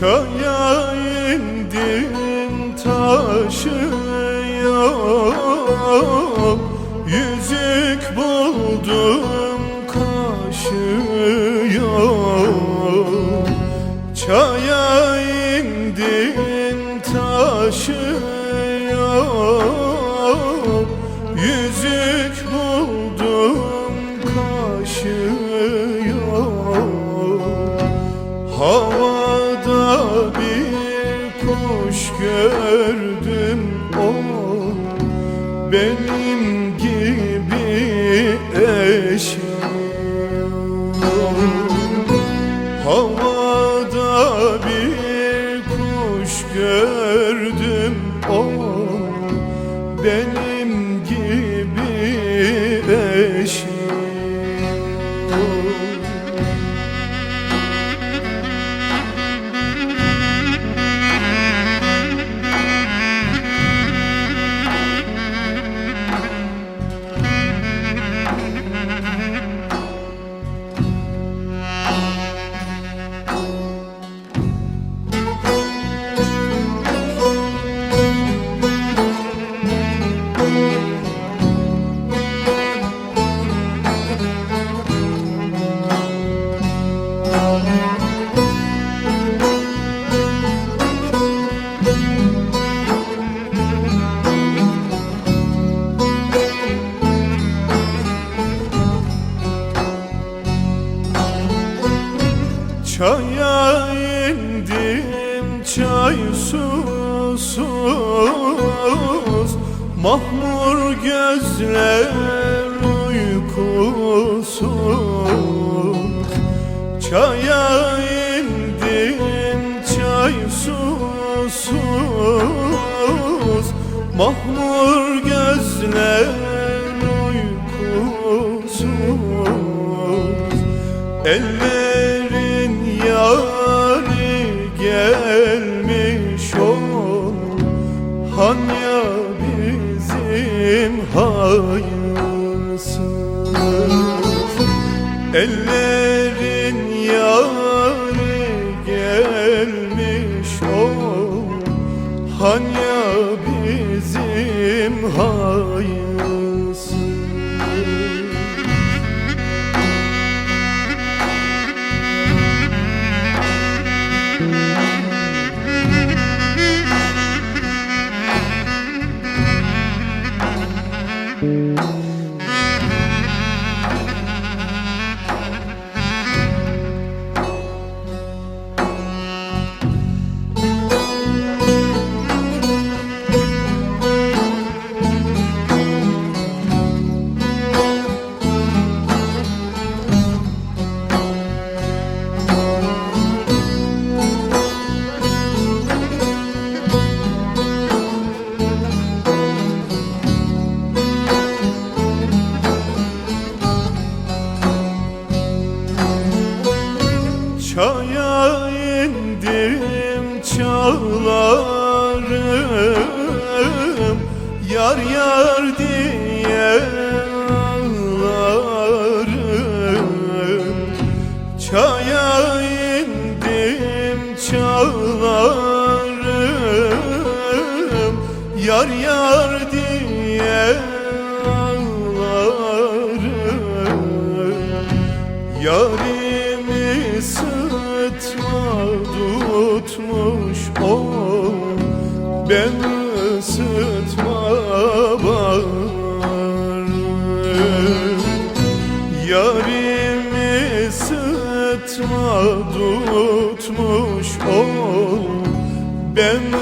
Çaya indim taşıyor Yüzük buldum kaşıyor Çaya kuş gördüm o benim gibi eşiyor Havada çay susuz Mahmur gözler uykusuz. Çaya indim çay susuz. Mahmur gözler uykusuz. Ellerin hayırsız Ellerin çağlarım Yar yar diye ağlarım. Çaya indim çağlarım. Yar yar diye ağlarım. Yarimi ısıtma bağırım Yarimi sıtma tutmuş o Ben